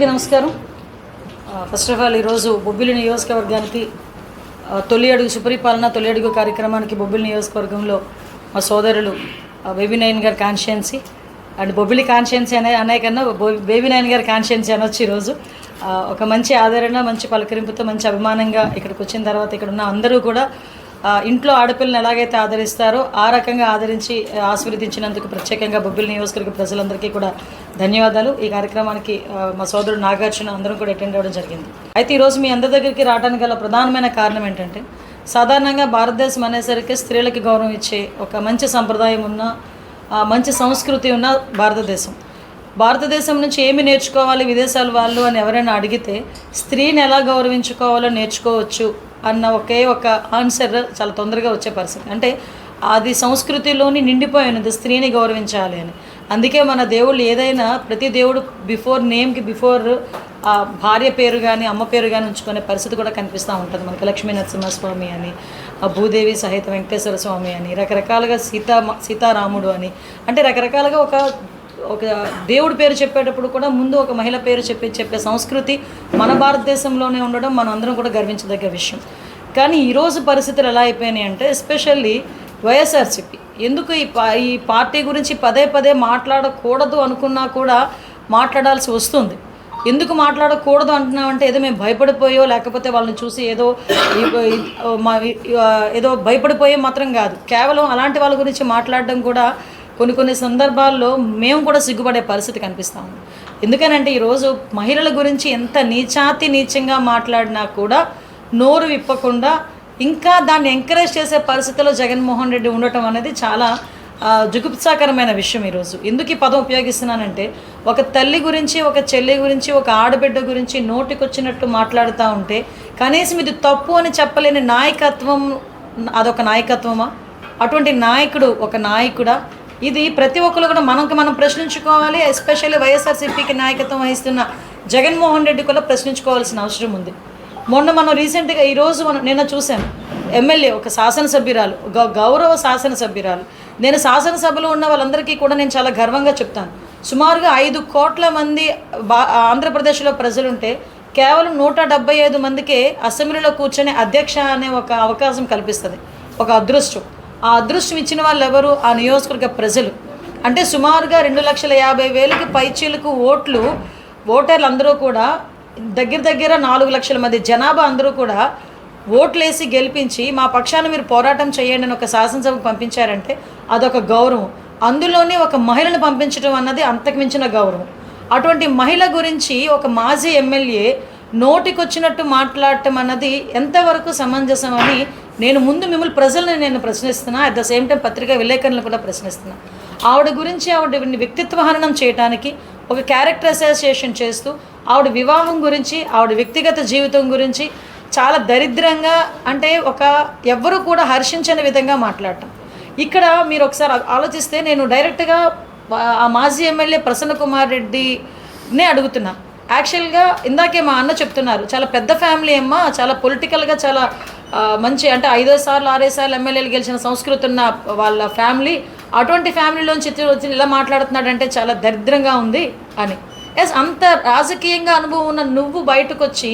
అందరికీ నమస్కారం. First of all ఈరోజు బొబ్బిలి నియోజకవర్గానికి తొలి అడుగు సుపరిపాలన తొలి అడుగు కార్యక్రమానికి బొబ్బిలి నియోజకవర్గంలో మా సోదరులు బేబీ నయన్ గారి కాన్షియన్సీ అండ్ బొబ్బిలి కాన్షియన్సీ అనే అనే కన్నా బేబీ నయన్ గారి కాన్షియన్సీ అనొచ్చు ఈరోజు. ఒక మంచి ఆదరణ మంచి పలకరింపుతో మంచి అభిమానంగా ఇక్కడికి వచ్చిన తర్వాత ఇక్కడ ఉన్న అందరూ కూడా ఇంట్లో ఆడపిల్లని ఎలాగైతే ఆదరిస్తారో ఆ రకంగా ఆదరించి ఆశీర్వదించినందుకు ప్రత్యేకంగా బొబ్బిలి నియోజకవర్గ ప్రజలందరికీ కూడా ధన్యవాదాలు. ఈ కార్యక్రమానికి మా సోదరుడు నాగార్జున అందరం కూడా అటెండ్ అవ్వడం జరిగింది. అయితే ఈరోజు మీ అందరి దగ్గరికి రావడానికి గల ప్రధానమైన కారణం ఏంటంటే సాధారణంగా భారతదేశం అనేసరికి స్త్రీలకు గౌరవం ఇచ్చే ఒక మంచి సంప్రదాయం ఉన్న మంచి సంస్కృతి ఉన్న భారతదేశం. భారతదేశం నుంచి ఏమి నేర్చుకోవాలి విదేశాల వాళ్ళు అని ఎవరైనా అడిగితే స్త్రీని ఎలా గౌరవించుకోవాలో నేర్చుకోవచ్చు అన్న ఒకే ఒక ఆన్సర్ చాలా తొందరగా వచ్చే పరిస్థితి. అంటే అది సంస్కృతిలోని నిండిపోయినది స్త్రీని గౌరవించాలి అని. అందుకే మన దేవుళ్ళు ఏదైనా ప్రతి దేవుడు బిఫోర్ నేమ్కి బిఫోర్ ఆ భార్య పేరు కానీ అమ్మ పేరు కానీ ఉంచుకునే పరిస్థితి కూడా కనిపిస్తూ ఉంటుంది. మనకి లక్ష్మీ నరసింహస్వామి అని ఆ భూదేవి సహిత వెంకటేశ్వర స్వామి అని రకరకాలుగా సీతా సీతారాముడు అని. అంటే రకరకాలుగా ఒక ఒక దేవుడి పేరు చెప్పేటప్పుడు కూడా ముందు ఒక మహిళ పేరు చెప్పి చెప్పే సంస్కృతి మన భారతదేశంలోనే ఉండడం మనం అందరం కూడా గర్వించదగ్గ విషయం. కానీ ఈరోజు పరిస్థితులు ఎలా అయిపోయినాయి అంటే ఎస్పెషల్లీ వైఎస్ఆర్సిపి. ఎందుకు ఈ పా ఈ పార్టీ గురించి పదే పదే మాట్లాడకూడదు అనుకున్నా కూడా మాట్లాడాల్సి వస్తుంది. ఎందుకు మాట్లాడకూడదు అంటున్నామంటే ఏదో మేము భయపడిపోయో లేకపోతే వాళ్ళని చూసి ఏదో మా ఏదో భయపడిపోయే మాత్రం కాదు. కేవలం అలాంటి వాళ్ళ గురించి మాట్లాడడం కూడా కొన్ని కొన్ని సందర్భాల్లో మేము కూడా సిగ్గుపడే పరిస్థితి కనిపిస్తా ఉంది. ఎందుకనంటే ఈరోజు మహిళల గురించి ఎంత నీచాతి నీచంగా మాట్లాడినా కూడా నోరు విప్పకుండా ఇంకా దాన్ని ఎంకరేజ్ చేసే పరిస్థితిలో జగన్మోహన్ రెడ్డి ఉండటం అనేది చాలా జుగుప్సాకరమైన విషయం ఈరోజు. ఎందుకు ఈ పదం ఉపయోగిస్తున్నానంటే ఒక తల్లి గురించి ఒక చెల్లి గురించి ఒక ఆడబిడ్డ గురించి నోటికొచ్చినట్టు మాట్లాడుతూ ఉంటే కనీసం ఇది తప్పు అని చెప్పలేని నాయకత్వం అదొక నాయకత్వమా? అటువంటి నాయకుడు ఒక నాయకుడా? ఇది ప్రతి ఒక్కరు కూడా మనకు మనం ప్రశ్నించుకోవాలి ఎస్పెషల్లీ వైఎస్ఆర్సీపీకి నాయకత్వం వహిస్తున్న జగన్మోహన్ రెడ్డి కూడా ప్రశ్నించుకోవాల్సిన అవసరం ఉంది. మొన్న మనం రీసెంట్గా ఈరోజు మనం నిన్న చూసాం ఎమ్మెల్యే ఒక శాసనసభ్యురాలు గౌరవ శాసనసభ్యురాలు. నేను శాసనసభలో ఉన్న వాళ్ళందరికీ కూడా నేను చాలా గర్వంగా చెప్తాను. సుమారుగా ఐదు కోట్ల మంది బా ఆంధ్రప్రదేశ్లో ప్రజలుంటే కేవలం నూట డెబ్బై ఐదు మందికే అసెంబ్లీలో కూర్చొని అధ్యక్ష అనే ఒక అవకాశం కల్పిస్తుంది. ఒక అదృష్టం. ఆ అదృష్టం ఇచ్చిన వాళ్ళు ఎవరు ఆ నియోజకవర్గ ప్రజలు. అంటే సుమారుగా రెండు లక్షల యాభై వేలకి పైచీలకు ఓట్లు ఓటర్లు అందరూ కూడా దగ్గర దగ్గర నాలుగు లక్షల మంది జనాభా అందరూ కూడా ఓట్లేసి గెలిపించి మా పక్షాన మీరు పోరాటం చేయండి అని ఒక శాసనసభకు పంపించారంటే అదొక గౌరవం. అందులోనే ఒక మహిళను పంపించడం అన్నది అంతకుమించిన గౌరవం. అటువంటి మహిళ గురించి ఒక మాజీ ఎమ్మెల్యే నోటికొచ్చినట్టు మాట్లాడటం అన్నది ఎంతవరకు సమంజసం అని నేను ముందు మిమ్మల్ని ప్రజల్ని నేను ప్రశ్నిస్తున్నా అట్ ద సేమ్ టైం పత్రికా విలేకరులను కూడా ప్రశ్నిస్తున్నా. ఆవిడ గురించి ఆవిడ వ్యక్తిత్వ హననం చేయడానికి ఒక క్యారెక్టర్ అసోసియేషన్ చేస్తూ ఆవిడ వివాహం గురించి ఆవిడ వ్యక్తిగత జీవితం గురించి చాలా దరిద్రంగా అంటే ఒక ఎవ్వరూ కూడా హర్షించని విధంగా మాట్లాడటం. ఇక్కడ మీరు ఒకసారి ఆలోచిస్తే నేను డైరెక్ట్గా ఆ- ఆ మాజీ ఎమ్మెల్యే ప్రసన్న కుమార్ రెడ్డినే అడుగుతున్నా. యాక్చువల్గా ఇందాకే మా అన్న చెప్తున్నారు చాలా పెద్ద ఫ్యామిలీ అమ్మ చాలా పొలిటికల్గా చాలా మంచి అంటే ఐదో సార్లు ఆరే సార్లు ఎమ్మెల్యేలు గెలిచిన సంస్కృతి ఉన్న వాళ్ళ ఫ్యామిలీ అటువంటి ఫ్యామిలీలోంచి ఇతను వచ్చి ఇలా మాట్లాడుతున్నాడంటే చాలా దరిద్రంగా ఉంది అని. ఎస్ అంత రాజకీయంగా అనుభవం ఉన్న నువ్వు బయటకు వచ్చి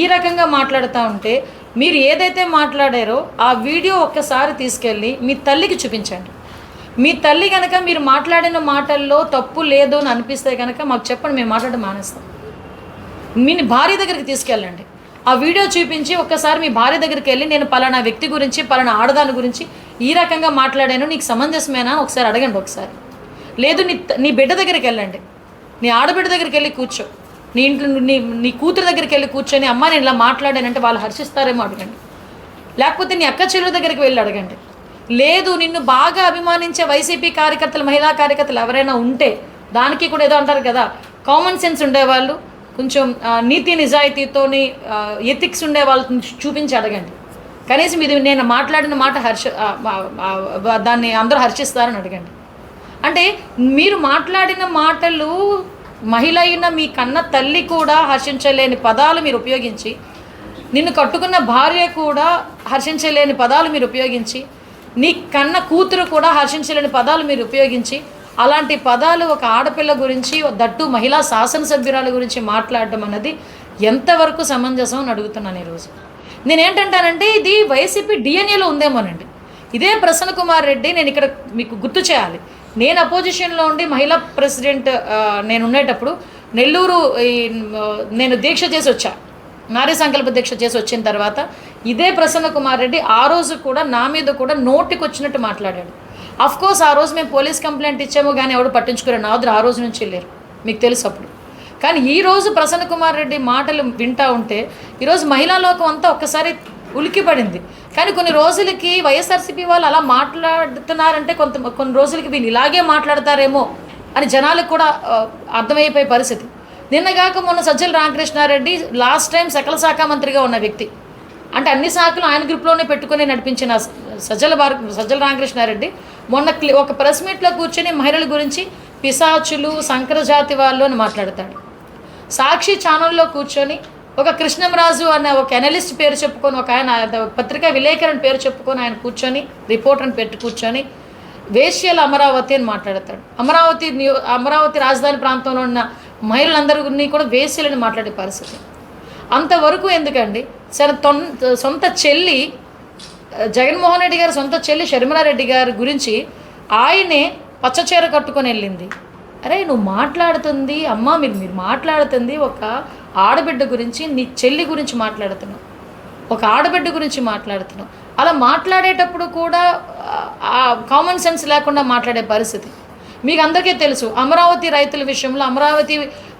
ఈ రకంగా మాట్లాడుతూ ఉంటే మీరు ఏదైతే మాట్లాడారో ఆ వీడియో ఒక్కసారి తీసుకెళ్ళి మీ తల్లికి చూపించండి. మీ తల్లి కనుక మీరు మాట్లాడిన మాటల్లో తప్పు లేదు అని అనిపిస్తే కనుక మాకు చెప్పండి మేము మాట్లాడడం మానేస్తాం. మీ భార్య దగ్గరికి తీసుకెళ్ళండి. ఆ వీడియో చూపించి ఒక్కసారి మీ భార్య దగ్గరికి వెళ్ళి నేను పలానా వ్యక్తి గురించి పలానా ఆడదాని గురించి ఈ రకంగా మాట్లాడాను. నీకు సమంజసమేనా? ఒకసారి అడగండి ఒకసారి. లేదు నీ నీ బిడ్డ దగ్గరికి వెళ్ళండి. నీ ఆడబిడ్డ దగ్గరికి వెళ్ళి కూర్చో. నీ ఇంట్లో నీ నీ కూతురు దగ్గరికి వెళ్ళి కూర్చొని అమ్మ నేను ఇలా మాట్లాడానంటే వాళ్ళు హర్షిస్తారేమో అడగండి. లేకపోతే నీ అక్క చెల్లెల దగ్గరికి వెళ్ళి అడగండి. లేదు నిన్ను బాగా అభిమానించే వైసీపీ కార్యకర్తలు మహిళా కార్యకర్తలు ఎవరైనా ఉంటే దానికి కూడా ఏదో అంటారు కదా కామన్ సెన్స్ ఉండేవాళ్ళు. కొంచెం నీతి నిజాయితీతోని ఎథిక్స్ ఉండే వాళ్ళని చూపించి అడగండి. కనీసం ఇది నేను మాట్లాడిన మాట హర్ష దాన్ని అందరూ హర్షిస్తారని అడగండి. అంటే మీరు మాట్లాడిన మాటలు మహిళ అయిన మీ కన్న తల్లి కూడా హర్షించలేని పదాలు మీరు ఉపయోగించి నిన్ను కట్టుకున్న భార్య కూడా హర్షించలేని పదాలు మీరు ఉపయోగించి నీ కన్న కూతురు కూడా హర్షించలేని పదాలు మీరు ఉపయోగించి అలాంటి పదాలు ఒక ఆడపిల్ల గురించి దట్టు మహిళా శాసనసభ్యురాల గురించి మాట్లాడడం అన్నది ఎంతవరకు సమంజసం అని అడుగుతున్నాను ఈరోజు. నేనేంటంటానంటే ఇది వైసీపీ డిఎన్ఏలో ఉందేమోనండి. ఇదే ప్రసన్న కుమార్ రెడ్డి నేను ఇక్కడ మీకు గుర్తు చేయాలి. నేను అపోజిషన్లో ఉండి మహిళా ప్రెసిడెంట్ నేను ఉండేటప్పుడు నెల్లూరు ఈ, నేను దీక్ష చేసి వచ్చా. నారీ సంకల్ప దీక్ష చేసి వచ్చిన తర్వాత ఇదే ప్రసన్న కుమార్ రెడ్డి ఆ రోజు కూడా నా మీద కూడా నోటికి వచ్చినట్టు మాట్లాడాడు. అఫ్ కోర్స్ ఆ రోజు మేము పోలీస్ కంప్లైంట్ ఇచ్చాము కానీ ఎవడు పట్టించుకోలేరు నాదురు ఆ రోజు నుంచి లేరు. మీకు తెలుసు అప్పుడు. కానీ ఈ రోజు ప్రసన్న కుమార్ రెడ్డి మాటలు వింటా ఉంటే ఈరోజు మహిళా లోకం అంతా ఒక్కసారి ఉలికిపడింది కానీ కొన్ని రోజులకి వైఎస్ఆర్సీపీ వాళ్ళు అలా మాట్లాడుతున్నారంటే కొంత కొన్ని రోజులకి వీళ్ళు ఇలాగే మాట్లాడతారేమో అని జనాలకు కూడా అర్థమైపోయే పరిస్థితి. నిన్నగాక మొన్న సజ్జల రామకృష్ణారెడ్డి లాస్ట్ టైం సకల శాఖ మంత్రిగా ఉన్న వ్యక్తి. అంటే అన్ని శాఖలు ఆయన గ్రూప్లోనే పెట్టుకుని నడిపించిన సజ్జల భార సజ్జల రామకృష్ణారెడ్డి మొన్న ఒక ప్రెస్ మీట్లో కూర్చొని మహిళల గురించి పిశాచులు సంకరజాతి వాళ్ళు అని మాట్లాడతాడు. సాక్షి ఛానల్లో కూర్చొని ఒక కృష్ణంరాజు అనే ఒక అనలిస్ట్ పేరు చెప్పుకొని ఒక ఆయన పత్రికా విలేకరుని పేరు చెప్పుకొని ఆయన కూర్చొని రిపోర్టర్ని పెట్టి కూర్చొని వేశ్యల అమరావతి అని మాట్లాడతాడు. అమరావతి అమరావతి రాజధాని ప్రాంతంలో ఉన్న మహిళలందరినీ కూడా వేశ్యలని మాట్లాడే పరిస్థితి. అంతవరకు ఎందుకండి? సరే తొన్ సొంత చెల్లి జగన్మోహన్ రెడ్డి గారి సొంత చెల్లి షర్మిలారెడ్డి గారి గురించి ఆయనే పచ్చచీర కట్టుకొని వెళ్ళింది. అరే నువ్వు మాట్లాడుతుంది అమ్మ మీరు మీరు మాట్లాడుతుంది ఒక ఆడబిడ్డ గురించి నీ చెల్లి గురించి మాట్లాడుతున్నావు. ఒక ఆడబిడ్డ గురించి మాట్లాడుతున్నావు. అలా మాట్లాడేటప్పుడు కూడా కామన్ సెన్స్ లేకుండా మాట్లాడే పరిస్థితి. మీకు అందరికీ తెలుసు అమరావతి రైతుల విషయంలో అమరావతి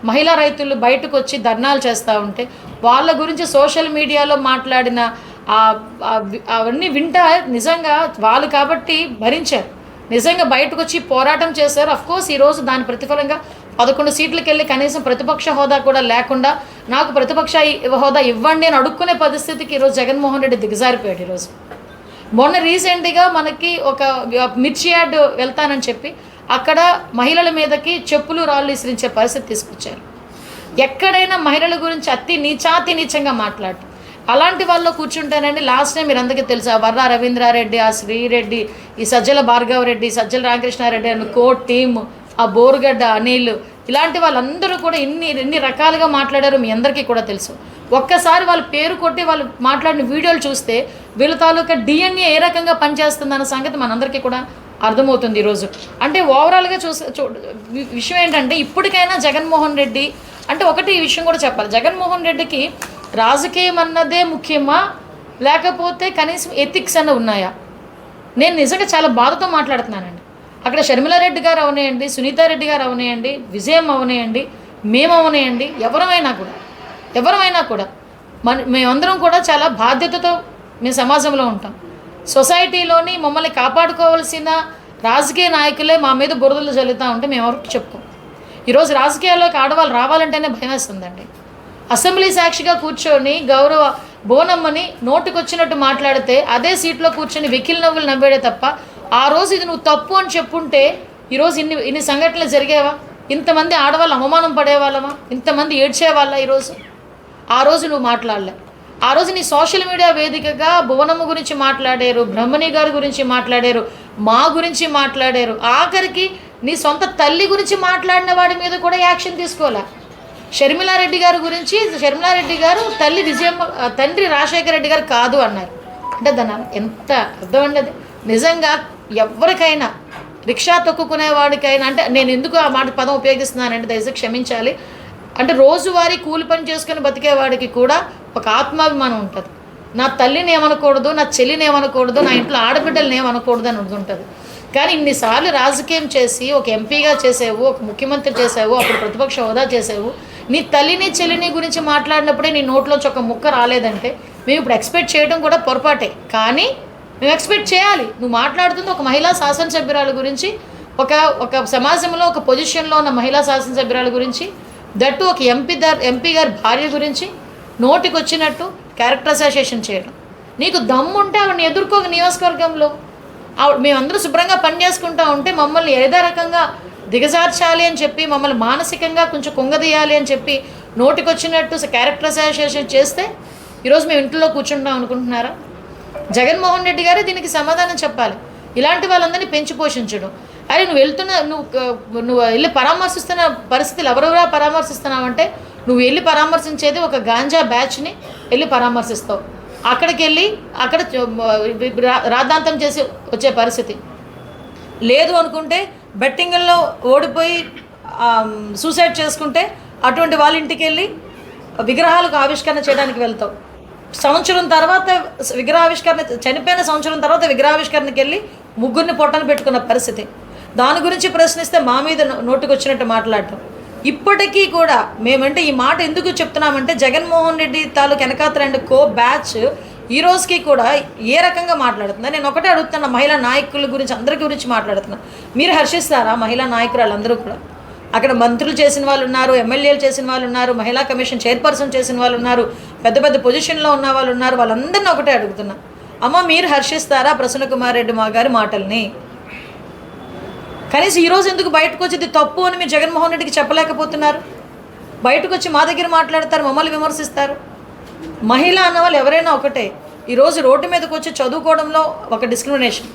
మహిళా రైతులు బయటకు వచ్చి ధర్నాలు చేస్తూ ఉంటే వాళ్ళ గురించి సోషల్ మీడియాలో మాట్లాడిన అవన్నీ వింటా నిజంగా వాళ్ళు కాబట్టి భరించారు. నిజంగా బయటకు వచ్చి పోరాటం చేశారు. అఫ్కోర్స్ ఈరోజు దాని ప్రతిఫలంగా పదకొండు సీట్లకు వెళ్ళి కనీసం ప్రతిపక్ష హోదా కూడా లేకుండా నాకు ప్రతిపక్ష హోదా ఇవ్వండి అని అడుక్కునే పరిస్థితికి ఈరోజు జగన్మోహన్ రెడ్డి దిగజారిపోయాడు ఈరోజు. మొన్న రీసెంట్గా మనకి ఒక మిర్చి యార్డ్ వెళ్తానని చెప్పి అక్కడ మహిళల మీదకి చెప్పులు రాళ్ళు విసిరించే పరిస్థితి తీసుకొచ్చారు. ఎక్కడైనా మహిళల గురించి అతి నీచాతి నీచంగా మాట్లాడు అలాంటి వాళ్ళు కూర్చుంటానండి లాస్ట్ టైం మీరు అందరికీ తెలుసు ఆ వర్రా రవీంద్రారెడ్డి ఆ శ్రీరెడ్డి ఈ సజ్జల భార్గవ రెడ్డి సజ్జల రామకృష్ణారెడ్డి అని కోట్ టీమ్ ఆ బోరుగడ్డ అనిల్ ఇలాంటి వాళ్ళందరూ కూడా ఇన్ని ఎన్ని రకాలుగా మాట్లాడారు మీ అందరికీ కూడా తెలుసు. ఒక్కసారి వాళ్ళ పేరు కొట్టి వాళ్ళు మాట్లాడిన వీడియోలు చూస్తే వీళ్ళ తాలూకా డిఎన్ఏ ఏ రకంగా పనిచేస్తుందన్న సంగతి మనందరికీ కూడా అర్థమవుతుంది ఈరోజు అంటే ఓవరాల్గా చూసే చూ విషయం ఏంటంటే ఇప్పటికైనా జగన్మోహన్ రెడ్డి అంటే ఒకటి ఈ విషయం కూడా చెప్పాలి. జగన్మోహన్ రెడ్డికి రాజకీయం అన్నదే ముఖ్యమా? లేకపోతే కనీసం ఎథిక్స్ అన్న ఉన్నాయా? నేను నిజంగా చాలా బాధతో మాట్లాడుతున్నానండి. అక్కడ షర్మిలారెడ్డి గారు అవనేయండి సునీతారెడ్డి గారు అవనేయండి విజయం అవనేయండి మేము అవనేయండి ఎవరమైనా కూడా ఎవరమైనా కూడా మన మేమందరం కూడా చాలా బాధ్యతతో మేము సమాజంలో ఉంటాం. సొసైటీలోని మమ్మల్ని కాపాడుకోవాల్సిన రాజకీయ నాయకులే మా మీద బురదలు జల్లుతూ ఉంటే మేము ఎవరికి చెప్పుకోం. ఈరోజు రాజకీయాల్లోకి ఆడవాళ్ళు రావాలంటేనే భయం వేస్తుందండి అసెంబ్లీ సాక్షిగా కూర్చొని గౌరవ బోనమ్మని నోటికొచ్చినట్టు మాట్లాడితే అదే సీట్లో కూర్చొని వెకిల్ నవ్వులు నవ్వాడే తప్ప ఆ రోజు ఇది నువ్వు తప్పు అని చెప్పుంటే ఈరోజు ఇన్ని ఇన్ని సంఘటనలు జరిగేవా? ఇంతమంది ఆడవాళ్ళు అవమానం పడేవాళ్ళమా? ఇంతమంది ఏడ్చేవాళ్ళ ఈరోజు? ఆ రోజు నువ్వు మాట్లాడలే. ఆ రోజు నీ సోషల్ మీడియా వేదికగా భువనమ్మ గురించి మాట్లాడారు బ్రహ్మణి గారి గురించి మాట్లాడారు మా గురించి మాట్లాడారు. ఆఖరికి నీ సొంత తల్లి గురించి మాట్లాడిన వాడి మీద కూడా యాక్షన్ తీసుకోలే షర్మిలారెడ్డి గారి గురించి షర్మిలారెడ్డి గారు తల్లి విజయమ్మ తండ్రి రాజశేఖర రెడ్డి గారు కాదు అన్నారు. అంటే దాని ఎంత అర్థం అండి నిజంగా ఎవరికైనా రిక్షా తొక్కుకునే వాడికైనా అంటే నేను ఎందుకు ఆ మాట పదం ఉపయోగిస్తున్నానంటే దయచేసి క్షమించాలి. అంటే రోజువారీ కూలి పని చేసుకుని బతికేవాడికి కూడా ఒక ఆత్మాభిమానం ఉంటుంది. నా తల్లిని ఏమనకూడదు నా చెల్లిని ఏమనకూడదు నా ఇంట్లో ఆడబిడ్డలని ఏమనకూడదు అని ఉంటుంది. కానీ ఇన్నిసార్లు రాజకీయం చేసి ఒక ఎంపీగా చేసావు ఒక ముఖ్యమంత్రి చేసావు అప్పుడు ప్రతిపక్ష హోదా చేసావు నీ తల్లిని చెల్లిని గురించి మాట్లాడినప్పుడే నీ నోట్లోంచి ఒక ముక్క రాలేదంటే మేము ఇప్పుడు ఎక్స్పెక్ట్ చేయడం కూడా పొరపాటే. కానీ మేము ఎక్స్పెక్ట్ చేయాలి. నువ్వు మాట్లాడుతుంది ఒక మహిళా శాసనసభ్యురాల గురించి ఒక ఒక సమాజంలో ఒక పొజిషన్లో ఉన్న మహిళా శాసనసభ్యురాల గురించి దట్టు ఒక ఎంపీ దర్ ఎంపీ గారి భార్య గురించి నోటికి వచ్చినట్టు క్యారెక్టర్ అసోసియేషన్ చేయడం. నీకు దమ్ము ఉంటే ఆవిడని ఎదుర్కోక నియోజకవర్గంలో. ఆవిడ మేమందరూ శుభ్రంగా పని చేసుకుంటా ఉంటే మమ్మల్ని ఏదో రకంగా దిగజార్చాలి అని చెప్పి మమ్మల్ని మానసికంగా కొంచెం కుంగదీయాలి అని చెప్పి నోటికొచ్చినట్టు క్యారెక్టర్ అసోసియేషన్ చేస్తే ఈరోజు మేము ఇంట్లో కూర్చుంటాం అనుకుంటున్నారా? జగన్మోహన్ రెడ్డి గారే దీనికి సమాధానం చెప్పాలి. ఇలాంటి వాళ్ళందరినీ పెంచి పోషించడం. అరే నువ్వు వెళ్తున్న నువ్వు నువ్వు వెళ్ళి పరామర్శిస్తున్న పరిస్థితులు ఎవరెవరా పరామర్శిస్తున్నావంటే నువ్వు వెళ్ళి పరామర్శించేది ఒక గాంజా బ్యాచ్ని వెళ్ళి పరామర్శిస్తావు. అక్కడికి వెళ్ళి అక్కడ రాద్ధాంతం చేసి వచ్చే పరిస్థితి. లేదు అనుకుంటే బెట్టింగ్లో ఓడిపోయి సూసైడ్ చేసుకుంటే అటువంటి వాళ్ళ ఇంటికి వెళ్ళి విగ్రహాలకు ఆవిష్కరణ చేయడానికి వెళ్తావు. సంవత్సరం తర్వాత విగ్రహావిష్కరణ చనిపోయిన సంవత్సరం తర్వాత విగ్రహావిష్కరణకి వెళ్ళి ముగ్గురిని పొట్టను పెట్టుకున్న పరిస్థితి. దాని గురించి ప్రశ్నిస్తే మా మీద నోటుకొచ్చినట్టు వచ్చినట్టు మాట్లాడటం. ఇప్పటికీ కూడా మేమంటే ఈ మాట ఎందుకు చెప్తున్నామంటే జగన్మోహన్ రెడ్డి తాలూకు వెనకాతల అండ్ కో బ్యాచ్ ఈ రోజుకి కూడా ఏ రకంగా మాట్లాడుతుందా? నేను ఒకటే అడుగుతున్నా మహిళా నాయకుల గురించి అందరి గురించి మాట్లాడుతున్నా. మీరు హర్షిస్తారా మహిళా నాయకురాలు అందరూ కూడా? అక్కడ మంత్రులు చేసిన వాళ్ళు ఉన్నారు ఎమ్మెల్యేలు చేసిన వాళ్ళు ఉన్నారు మహిళా కమిషన్ చైర్పర్సన్ చేసిన వాళ్ళు ఉన్నారు పెద్ద పెద్ద పొజిషన్లో ఉన్న వాళ్ళు ఉన్నారు వాళ్ళందరినీ ఒకటే అడుగుతున్నా. అమ్మ మీరు హర్షిస్తారా ప్రసన్న కుమార్ రెడ్డి మా గారి మాటల్ని? కనీసం ఈరోజు ఎందుకు బయటకు వచ్చి తప్పు అని మీరు జగన్మోహన్ రెడ్డికి చెప్పలేకపోతున్నారు. బయటకు వచ్చి మా దగ్గర మాట్లాడతారు మమ్మల్ని విమర్శిస్తారు. మహిళ అన్న వాళ్ళు ఎవరైనా ఒకటే ఈరోజు రోడ్డు మీదకి వచ్చి చదువుకోవడంలో ఒక డిస్క్రిమినేషన్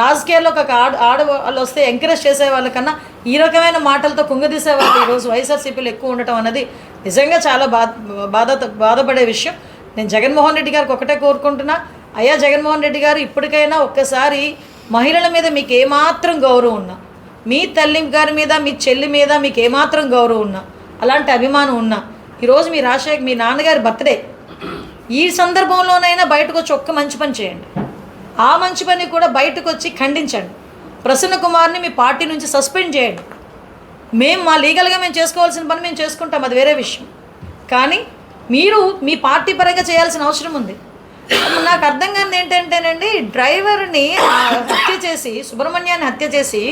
రాజకీయాల్లో ఒక ఆడ ఆడవాళ్ళు వస్తే ఎంకరేజ్ చేసే వాళ్ళకన్నా ఈ రకమైన మాటలతో కుంగదీసే వాళ్ళు ఈరోజు వైఎస్ఆర్సీపీలు ఎక్కువ ఉండటం అన్నది నిజంగా చాలా బాధ బాధ బాధపడే విషయం. నేను జగన్మోహన్ రెడ్డి గారికి ఒకటే కోరుకుంటున్నా. అయ్యా జగన్మోహన్ రెడ్డి గారు ఇప్పటికైనా ఒక్కసారి మహిళల మీద మీకు ఏమాత్రం గౌరవం ఉన్నా మీ తల్లి గారి మీద మీ చెల్లి మీద మీకు ఏమాత్రం గౌరవం ఉన్నా అలాంటి అభిమానం ఉన్నా ఈరోజు మీ రాజశేఖర్ మీ నాన్నగారి బర్త్డే ఈ సందర్భంలోనైనా బయటకు వచ్చి ఒక్క మంచి పని చేయండి. ఆ మంచి పని కూడా బయటకు వచ్చి ఖండించండి. ప్రసన్న కుమార్ని మీ పార్టీ నుంచి సస్పెండ్ చేయండి. మేము మా లీగల్గా మేము చేసుకోవాల్సిన పని మేము చేసుకుంటాం అది వేరే విషయం. కానీ మీరు మీ పార్టీ పరంగా చేయాల్సిన అవసరం ఉంది. నాకు అర్థం కానిది ఏంటంటేనండి డ్రైవర్ని హత్య చేసి సుబ్రహ్మణ్యాన్ని హత్య చేసి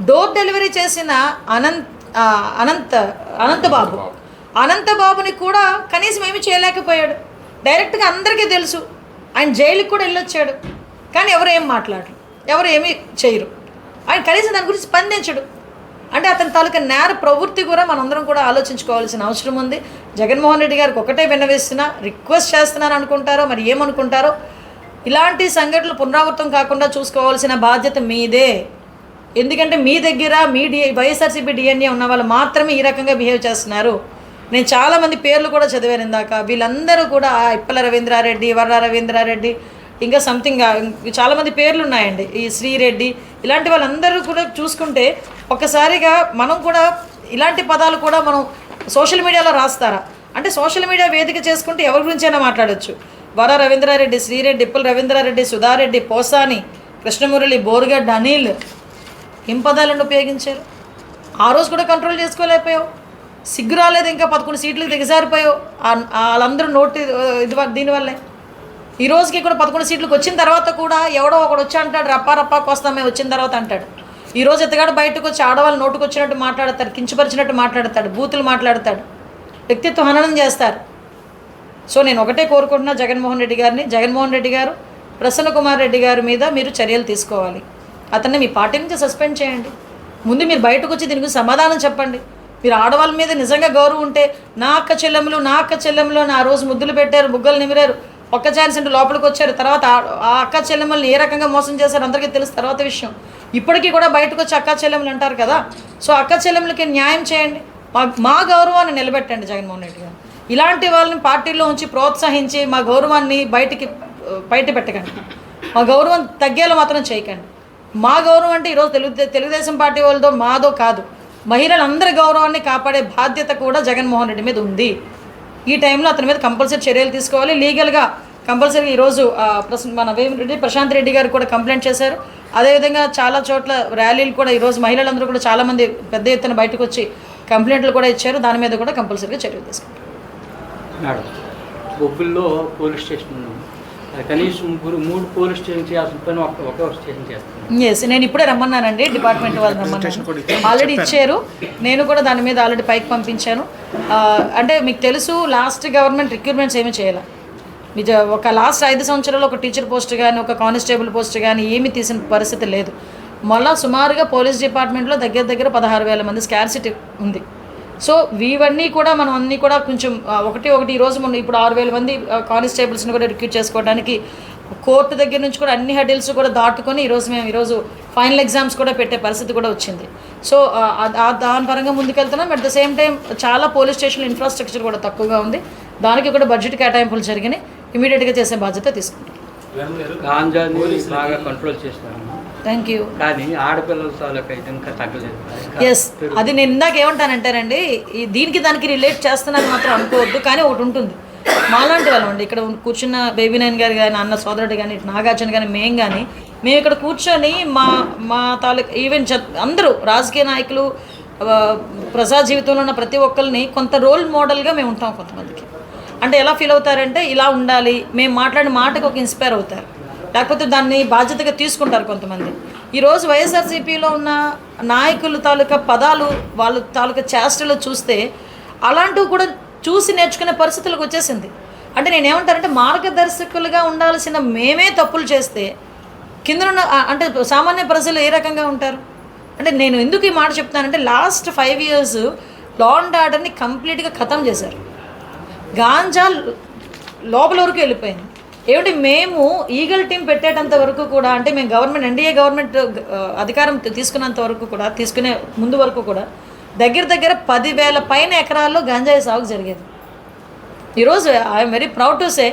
డోర్ డెలివరీ చేసిన అనంత్ అనంత్ అనంతబాబు. అనంతబాబుని కూడా కనీసం ఏమీ చేయలేకపోయాడు. డైరెక్ట్గా అందరికీ తెలుసు. ఆయన జైలుకి కూడా వెళ్ళొచ్చాడు. కానీ ఎవరు ఏం మాట్లాడరు. ఎవరు ఏమీ చేయరు. ఆయన కనీసం దాని గురించి స్పందించడు. అంటే అతని తాలూకా నేర ప్రవృత్తి కూడా మనందరం కూడా ఆలోచించుకోవాల్సిన అవసరం ఉంది. జగన్మోహన్ రెడ్డి గారికి ఒకటే విన్నవిస్తున్నా రిక్వెస్ట్ చేస్తున్నాను అనుకుంటారో మరి ఏమనుకుంటారో ఇలాంటి సంఘటనలు పునరావృతం కాకుండా చూసుకోవాల్సిన బాధ్యత మీదే. ఎందుకంటే మీ దగ్గర మీ డి వైఎస్ఆర్సీపీ డిఎన్ఏ ఉన్న వాళ్ళు మాత్రమే ఈ రకంగా బిహేవ్ చేస్తున్నారు. నేను చాలామంది పేర్లు కూడా చదివాను ఇందాక. వీళ్ళందరూ కూడా ఇప్పల రవీంద్రారెడ్డి వర్ర రవీంద్రారెడ్డి ఇంకా సంథింగ్ చాలామంది పేర్లు ఉన్నాయండి. ఈ శ్రీరెడ్డి ఇలాంటి వాళ్ళందరూ కూడా చూసుకుంటే ఒక్కసారిగా మనం కూడా ఇలాంటి పదాలు కూడా మనం సోషల్ మీడియాలో రాస్తారా? అంటే సోషల్ మీడియా వేదిక చేసుకుంటే ఎవరి గురించైనా మాట్లాడొచ్చు. వర రవీంద్రారెడ్డి శ్రీరెడ్డి ఇప్పల రవీంద్రారెడ్డి సుధారెడ్డి పోసాని కృష్ణమురళి బోర్గడ్ అనిల్ ఏం పదాలను ఉపయోగించారు? ఆ రోజు కూడా కంట్రోల్ చేసుకోలేకపోయావు. సిగ్గు రాలేదు ఇంకా పదకొండు సీట్లకు దిగజారిపోయావు. వాళ్ళందరూ నోటి ఇది దీనివల్లే ఈ రోజుకి కూడా పదకొండు సీట్లకు వచ్చిన తర్వాత కూడా ఎవడో ఒకడు వచ్చి అంటాడు రప్పా రప్పాకు వస్తామే వచ్చిన తర్వాత అంటాడు. ఈ రోజు ఎత్తగాడు బయటకు వచ్చి ఆడవాళ్ళు నోటుకు వచ్చినట్టు మాట్లాడతాడు కించపరిచినట్టు మాట్లాడతాడు బూతులు మాట్లాడతాడు వ్యక్తిత్వ హననం చేస్తారు. సో నేను ఒకటే కోరుకుంటున్నా జగన్మోహన్ రెడ్డి గారిని. జగన్మోహన్ రెడ్డి గారు ప్రసన్న కుమార్ రెడ్డి గారి మీద మీరు చర్యలు తీసుకోవాలి. అతన్ని మీ పార్టీ నుంచి సస్పెండ్ చేయండి. ముందు మీరు బయటకు వచ్చి దీని గురించి సమాధానం చెప్పండి. మీరు ఆడవాళ్ళ మీద నిజంగా గౌరవం ఉంటే నా అక్క చెల్లెములు నా అక్క చెల్లెములు అని ఆ రోజు ముద్దులు పెట్టారు బుగ్గలు నిమిరారు. ఒక్క ఛాన్స్ అంటూ లోపలికి వచ్చారు. తర్వాత ఆ- అక్క చెల్లెమ్మల్ని ఏ రకంగా మోసం చేశారు అందరికీ తెలుసు తర్వాత విషయం. ఇప్పటికీ కూడా బయటకు వచ్చి అక్క చెల్లెములు అంటారు కదా. సో అక్క చెల్లెములకి న్యాయం చేయండి. మా మా గౌరవాన్ని నిలబెట్టండి జగన్మోహన్ రెడ్డి గారు. ఇలాంటి వాళ్ళని పార్టీలో ఉంచి ప్రోత్సహించి మా గౌరవాన్ని బయటికి బయట పెట్టకండి. మా గౌరవం తగ్గేలా మాత్రం చేయకండి. మా గౌరవం అంటే ఈరోజు తెలుగు తెలుగుదేశం పార్టీ వాళ్ళతో మాదో కాదు. మహిళలందరి గౌరవాన్ని కాపాడే బాధ్యత కూడా జగన్మోహన్ రెడ్డి మీద ఉంది. ఈ టైంలో అతని మీద కంపల్సరీ చర్యలు తీసుకోవాలి. లీగల్గా కంపల్సరీ ఈరోజు ఆ, ప్రస మన ప్రశాంత్ రెడ్డి గారు కూడా కంప్లైంట్ చేశారు. అదేవిధంగా చాలా చోట్ల ర్యాలీలు కూడా ఈరోజు మహిళలందరూ కూడా చాలామంది పెద్ద ఎత్తున బయటకు వచ్చి కంప్లైంట్లు కూడా ఇచ్చారు. దాని మీద కూడా కంపల్సరీగా చర్యలు తీసుకుంటారు మేడం బొబ్బుల్లో పోలీస్ స్టేషన్ కనీసం ముగ్గురు మూడు పోలీస్ స్టేషన్ చేయాల్సిన పని ఒక ఒక స్టేషన్ చేస్తారు. ఎస్ నేను ఇప్పుడే రమ్మన్నానండి డిపార్ట్మెంట్ వాళ్ళు రమ్మన్నాను ఆల్రెడీ ఇచ్చారు. నేను కూడా దాని మీద ఆల్రెడీ పైకి పంపించాను. అంటే మీకు తెలుసు లాస్ట్ గవర్నమెంట్ రిక్రూట్మెంట్స్ ఏమీ చేయాలి? నిజ ఒక లాస్ట్ ఐదు సంవత్సరాల్లో ఒక టీచర్ పోస్ట్ కానీ ఒక కానిస్టేబుల్ పోస్ట్ కానీ ఏమీ తీసిన పరిస్థితి లేదు. మళ్ళా సుమారుగా పోలీస్ డిపార్ట్మెంట్లో దగ్గర దగ్గర పదహారు వేల మంది స్కార్సిటీ ఉంది. సో ఇవన్నీ కూడా మనం అన్నీ కూడా కొంచెం ఒకటి ఒకటి ఈ రోజు మనం ఇప్పుడు ఆరు వేల మంది కానిస్టేబుల్స్ని కూడా రిక్రూట్ చేసుకోవడానికి కోర్టు దగ్గర నుంచి కూడా అన్ని హెడిల్స్ కూడా దాటుకొని ఈరోజు మేము ఈరోజు ఫైనల్ ఎగ్జామ్స్ కూడా పెట్టే పరిస్థితి కూడా వచ్చింది. సో ఆ- ఆ- ఆ దాని పరంగా ముందుకెళ్తున్నాం. అట్ ద సేమ్ టైం చాలా పోలీస్ స్టేషన్ ఇన్ఫ్రాస్ట్రక్చర్ కూడా తక్కువగా ఉంది. దానికి కూడా బడ్జెట్ కేటాయింపులు జరిగినాయి. ఇమీడియట్గా చేసే బాధ్యత తీసుకుంటాం. బాగా కంట్రోల్ థ్యాంక్ యూ కానీ ఆడపిల్లల తాలూకా అయితే ఇంకా తగ్గలేదు. ఇంకా ఎస్ అది నేను ఇందాక ఏమంటానంటారండి ఈ దీనికి దానికి రిలేట్ చేస్తున్నాను మాత్రం అనుకోవద్దు. కానీ ఒకటి ఉంటుంది. మాలాంటి వాళ్ళం అండి ఇక్కడ కూర్చున్న బేబీ నైన్ గారు కానీ అన్న సోదరుడు కానీ నాగార్జున కానీ మేము కానీ మేము ఇక్కడ కూర్చొని మా మా తాలూకు ఈవెన్ అందరూ రాజకీయ నాయకులు ప్రజా జీవితంలో ఉన్న ప్రతి ఒక్కరిని కొంత రోల్ మోడల్గా మేము ఉంటాం కొంతమందికి. అంటే ఎలా ఫీల్ అవుతారంటే ఇలా ఉండాలి మేము మాట్లాడిన మాటకు ఒక ఇన్స్పైర్ అవుతారు. లేకపోతే దాన్ని బాధ్యతగా తీసుకుంటారు కొంతమంది. ఈరోజు వైఎస్ఆర్సీపీలో ఉన్న నాయకులు తాలూకా పదాలు వాళ్ళ తాలూకా చేష్టలు చూస్తే అలాంటివి కూడా చూసి నేర్చుకునే పరిస్థితులకు వచ్చేసింది. అంటే నేను మార్గదర్శకులుగా ఉండాల్సిన మేమే తప్పులు చేస్తే కిందనున్న అంటే సామాన్య ప్రజలు ఏ రకంగా ఉంటారు? అంటే నేను ఎందుకు ఈ మాట చెప్తానంటే last five years law and ఆర్డర్ని కంప్లీట్గా ఖతం చేశారు. గాంజా లోపల వరకు వెళ్ళిపోయింది. ఏమిటి మేము ఈగల్ టీం పెట్టేటంత వరకు కూడా అంటే మేము గవర్నమెంట్ ఎన్డీఏ గవర్నమెంట్ అధికారం తీసుకున్నంత వరకు కూడా తీసుకునే ముందు వరకు కూడా దగ్గర దగ్గర పదివేల పైన ఎకరాల్లో గంజాయి సాగు జరిగేది. ఈరోజు I'm very proud to say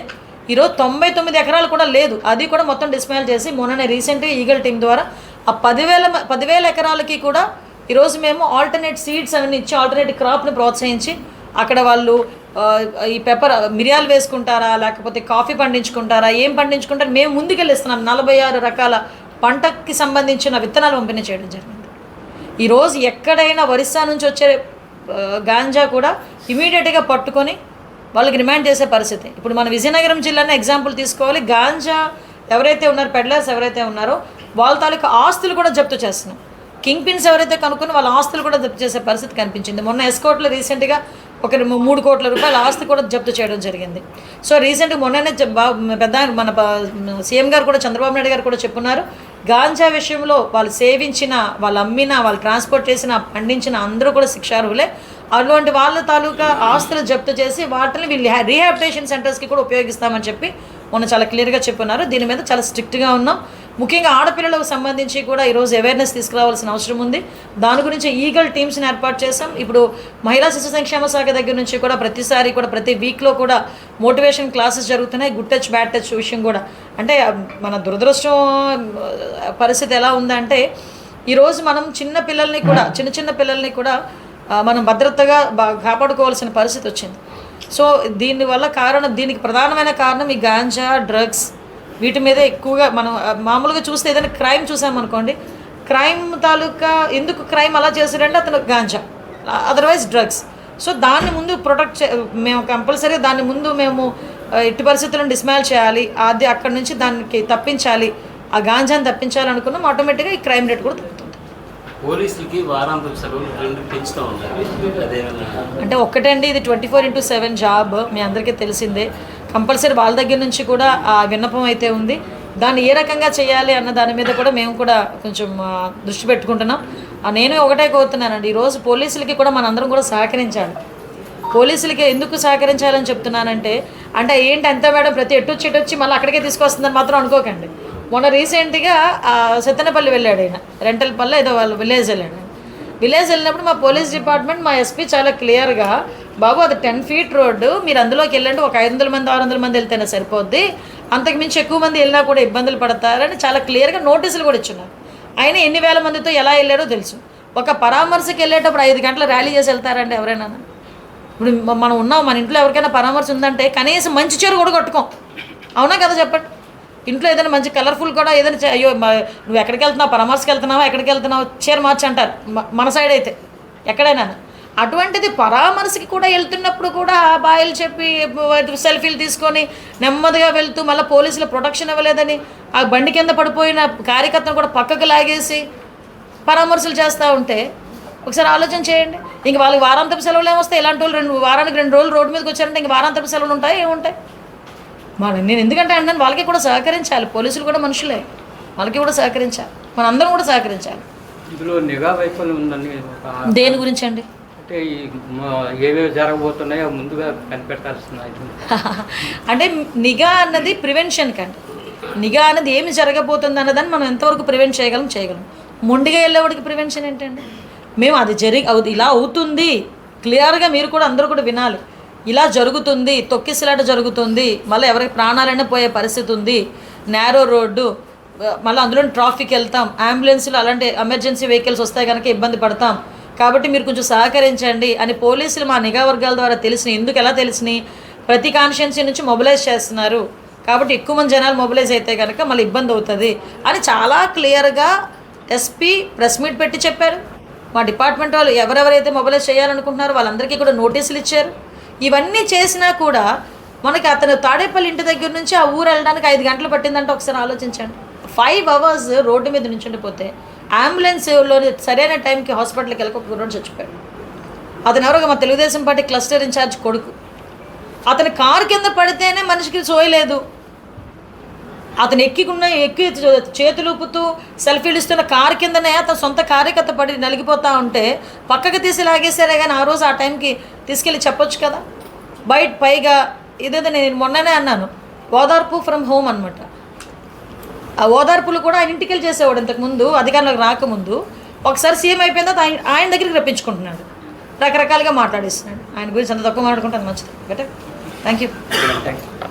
ఈరోజు తొంభై తొమ్మిది ఎకరాలు కూడా లేదు. అది కూడా మొత్తం డిస్మాల్ చేసి మొన్ననే రీసెంట్గా ఈగల్ టీం ద్వారా ఆ పదివేల పదివేల ఎకరాలకి కూడా ఈరోజు మేము ఆల్టర్నేట్ సీడ్స్ అవన్నీ ఇచ్చి ఆల్టర్నేట్ క్రాప్ని ప్రోత్సహించి అక్కడ వాళ్ళు ఈ పెప్పర్ మిరియాలు వేసుకుంటారా లేకపోతే కాఫీ పండించుకుంటారా ఏం పండించుకుంటారు మేము ముందుకెళ్ళిస్తున్నాం. నలభై ఆరు రకాల పంటకి సంబంధించిన విత్తనాలు పంపిణీ చేయడం జరిగింది. ఈరోజు ఎక్కడైనా ఒరిస్సా నుంచి వచ్చే గాంజా కూడా ఇమీడియట్గా పట్టుకొని వాళ్ళకి రిమాండ్ చేసే పరిస్థితి. ఇప్పుడు మన విజయనగరం జిల్లానే ఎగ్జాంపుల్ తీసుకోవాలి. గాంజా ఎవరైతే ఉన్నారో పెడ్లర్స్ ఎవరైతే ఉన్నారో వాళ్ళ తాలూకా ఆస్తులు కూడా జప్తు చేస్తున్నాం. కింగ్ పిన్స్ ఎవరైతే కనుక్కొని వాళ్ళ ఆస్తులు కూడా జప్తు చేసే పరిస్థితి కనిపించింది. మొన్న ఎస్కోట్లో రీసెంట్గా ఒక మూడు కోట్ల రూపాయల ఆస్తి కూడా జప్తు చేయడం జరిగింది. సో రీసెంట్గా మొన్ననే పెద్ద మన సీఎం గారు కూడా చంద్రబాబు నాయుడు గారు కూడా చెప్పున్నారు. గాంజా విషయంలో వాళ్ళు సేవించిన వాళ్ళు అమ్మిన వాళ్ళు ట్రాన్స్పోర్ట్ చేసిన పండించిన అందరూ కూడా శిక్షార్హులే. అటువంటి వాళ్ళ తాలూకా ఆస్తులు జప్తు చేసి వాటిని వీళ్ళు రీహాబిటేషన్ సెంటర్స్కి కూడా ఉపయోగిస్తామని చెప్పి మొన్న చాలా క్లియర్గా చెప్పున్నారు దీని మీద చాలా స్ట్రిక్ట్గా ఉన్నాం. ముఖ్యంగా ఆడపిల్లలకు సంబంధించి కూడా ఈరోజు అవేర్నెస్ తీసుకురావాల్సిన అవసరం ఉంది. దాని గురించి ఈగల్ టీమ్స్ని ఏర్పాటు చేసాం ఇప్పుడు మహిళా శిశు సంక్షేమ శాఖ దగ్గర నుంచి కూడా ప్రతిసారి కూడా ప్రతి వీక్లో కూడా మోటివేషన్ క్లాసెస్ జరుగుతున్నాయి. గుడ్ టచ్ బ్యాడ్ టచ్ విషయం కూడా. అంటే మన దురదృష్టం పరిస్థితి ఎలా ఉందంటే ఈరోజు మనం చిన్న పిల్లల్ని కూడా చిన్న చిన్న పిల్లల్ని కూడా మనం భద్రతగా బా- కాపాడుకోవాల్సిన పరిస్థితి వచ్చింది. సో దీనివల్ల కారణం దీనికి ప్రధానమైన కారణం ఈ గాంజా డ్రగ్స్ వీటి మీద ఎక్కువగా మనం మామూలుగా చూస్తే ఏదైనా క్రైమ్ చూసామనుకోండి క్రైమ్ తాలూకా ఎందుకు క్రైమ్ అలా చేశారంటే అతను గాంజా అదర్వైజ్ డ్రగ్స్. సో దాన్ని ముందు ప్రొటెక్ట్ చే మేము కంపల్సరీ దాన్ని ముందు మేము ఎట్టి పరిస్థితులను డిస్మాల్ చేయాలి. అది అక్కడి నుంచి దానికి తప్పించాలి. ఆ గాంజాని తప్పించాలి అనుకున్నాం ఆటోమేటిక్గా ఈ క్రైమ్ రేట్ కూడా తగ్గుతుంది. పోలీసులకి వారాంతపు సెలవులు రెండు పెంచుతూ ఉన్నారు. అదేమన్నా అంటే ఒక్కటండి ఇది twenty four into seven job మీ అందరికీ తెలిసిందే. కంపల్సరీ వాళ్ళ దగ్గర నుంచి కూడా ఆ విన్నపం అయితే ఉంది. దాన్ని ఏ రకంగా చేయాలి అన్న దాని మీద కూడా మేము కూడా కొంచెం దృష్టి పెట్టుకుంటున్నాం. నేను ఒకటే కోరుతున్నానండి. ఈరోజు పోలీసులకి కూడా మనందరం కూడా సహకరించాలి. పోలీసులకి ఎందుకు సహకరించాలని చెప్తున్నానంటే అంటే ఏంటి ఎంత మేడం ప్రతి ఎటు వచ్చి వచ్చి మళ్ళీ అక్కడికే తీసుకొస్తుందని మాత్రం అనుకోకండి. మొన్న రీసెంట్గా సెత్తనపల్లి సత్తెనపల్లి వెళ్ళాడు ఆయన రెంటల్పల్లి ఏదో వాళ్ళు విలేజ్ వెళ్ళాడు. విలేజ్ వెళ్ళినప్పుడు మా పోలీస్ డిపార్ట్మెంట్ మా ఎస్పీ చాలా క్లియర్గా బాబు అది టెన్ ఫీట్ రోడ్డు మీరు అందులోకి వెళ్ళండి ఒక ఐదు వందల మంది ఆరు వందల మంది వెళ్తేనే సరిపోద్ది. అంతకు మించి ఎక్కువ మంది వెళ్ళినా కూడా ఇబ్బందులు పడతారని చాలా క్లియర్గా నోటీసులు కూడా ఇచ్చున్నారు. ఆయన ఎన్ని వేల మందితో ఎలా వెళ్ళాడో తెలుసు. ఒక పరామర్శకి వెళ్ళేటప్పుడు ఐదు గంటల ర్యాలీ చేసి వెళ్తారండి ఎవరైనా. ఇప్పుడు మనం ఉన్నాం మన ఇంట్లో ఎవరికైనా పరామర్శ ఉందంటే కనీసం మంచి చీర కూడా కట్టుకోం. అవునా కదా చెప్పండి? ఇంట్లో ఏదైనా మంచి కలర్ఫుల్ కూడా ఏదైనా అయ్యో నువ్వు ఎక్కడికి వెళ్తున్నావు పరామర్శకి వెళ్తున్నావా ఎక్కడికి వెళ్తున్నావు చీర మార్చి అంటారు. మన సైడ్ అయితే. ఎక్కడైనా. అటువంటిది పరామర్శకి కూడా వెళ్తున్నప్పుడు కూడా బాయిలు చెప్పి సెల్ఫీలు తీసుకొని నెమ్మదిగా వెళ్తూ మళ్ళీ పోలీసులు ప్రొటెక్షన్ ఇవ్వలేదని ఆ బండి కింద పడిపోయిన కార్యకర్తను కూడా పక్కకు లాగేసి పరామర్శలు చేస్తూ ఉంటే ఒకసారి ఆలోచన చేయండి. ఇంక వాళ్ళకి వారాంతపు సెలవులు ఏమొస్తాయి ఇలాంటి వాళ్ళు రెండు వారానికి రెండు రోజులు రోడ్డు మీదకి వచ్చారంటే ఇంక వారాంతపు సెలవులు ఉంటాయి? ఏముంటాయి మన నేను ఎందుకంటే అంటే వాళ్ళకి కూడా సహకరించాలి. పోలీసులు కూడా మనుషులే. వాళ్ళకి కూడా సహకరించాలి. మనందరం కూడా సహకరించాలి. ఇందులో నిఘా వైఫల్యం దేని గురించి అండి అంటే జరగబోతున్నాయో ముందుగా కనిపెట్టాల్సిన నిఘా అన్నది ప్రివెన్షన్ కండి. నిఘా అనేది ఏమి జరగబోతుంది అన్నదాన్ని మనం ఎంతవరకు ప్రివెంట్ చేయగలం చేయగలం. మొండిగా వెళ్ళేవాడికి ప్రివెన్షన్ ఏంటండి? మేము అది జరిగి అవు- ఇలా అవుతుంది. క్లియర్గా మీరు కూడా అందరూ కూడా వినాలి. ఇలా జరుగుతుంది తొక్కిసలాట జరుగుతుంది మళ్ళీ ఎవరికి ప్రాణాలైనా పోయే పరిస్థితి ఉంది. నేరో రోడ్డు మళ్ళీ అందులో ట్రాఫిక్ వెళ్తాం. అంబులెన్స్లు అలాంటి ఎమర్జెన్సీ వెహికల్స్ వస్తాయి కనుక ఇబ్బంది పడతాం. కాబట్టి మీరు కొంచెం సహకరించండి అని పోలీసులు మా నిఘా వర్గాల ద్వారా తెలిసినాయి. ఎందుకు ఎలా తెలిసినాయి? ప్రతి కాన్షియన్సీ నుంచి మొబిలైజ్ చేస్తున్నారు. కాబట్టి ఎక్కువ మంది జనాలు మొబిలైజ్ అయితే కనుక మళ్ళీ ఇబ్బంది అవుతుంది అని చాలా క్లియర్గా ఎస్పీ ప్రెస్ మీట్ పెట్టి చెప్పారు. మా డిపార్ట్మెంట్ వాళ్ళు ఎవరెవరైతే మొబైలైజ్ చేయాలనుకుంటున్నారో వాళ్ళందరికీ కూడా నోటీసులు ఇచ్చారు. ఇవన్నీ చేసినా కూడా మనకి అతను తాడేపల్లి ఇంటి దగ్గర నుంచి ఆ ఊరు వెళ్ళడానికి ఐదు గంటలు పట్టిందంటే ఒకసారి ఆలోచించండి. ఫైవ్ అవర్స్ రోడ్డు మీద నుంచుండిపోతే అంబులెన్స్లో సరైన టైంకి హాస్పిటల్కి వెళ్ళక ఒక చచ్చిపోయాడు. అతను ఎవరో మా తెలుగుదేశం పార్టీ క్లస్టర్ ఇన్ఛార్జ్ కొడుకు. అతని కారు కింద పడితేనే మనిషికి సోయలేదు అతను ఎక్కికున్న ఎక్కి చేతులుపుతూ సెల్ఫీలు ఇస్తున్న కారు కిందనే అతను సొంత కార్యకర్త పడి నలిగిపోతూ ఉంటే పక్కకు తీసి లాగేశారే కానీ ఆ రోజు ఆ టైంకి తీసుకెళ్ళి చెప్పొచ్చు కదా? బయట పైగా ఇదేదో నేను మొన్ననే అన్నాను. ఓదార్పు ఫ్రమ్ హోమ్ అనమాట ఆ ఓదార్పులు కూడా ఆయన ఇంటికి వెళ్ళి చేసేవాడు ఇంతకుముందు అధికారంలోకి రాకముందు. ఒకసారి సీఎం అయిపోయిన తర్వాత ఆయన ఆయన దగ్గరికి రప్పించుకుంటున్నాడు. రకరకాలుగా మాట్లాడిస్తున్నాడు. ఆయన గురించి అంత తక్కువ మాట్లాడుకుంటే అది మంచిది. Better thank you thank you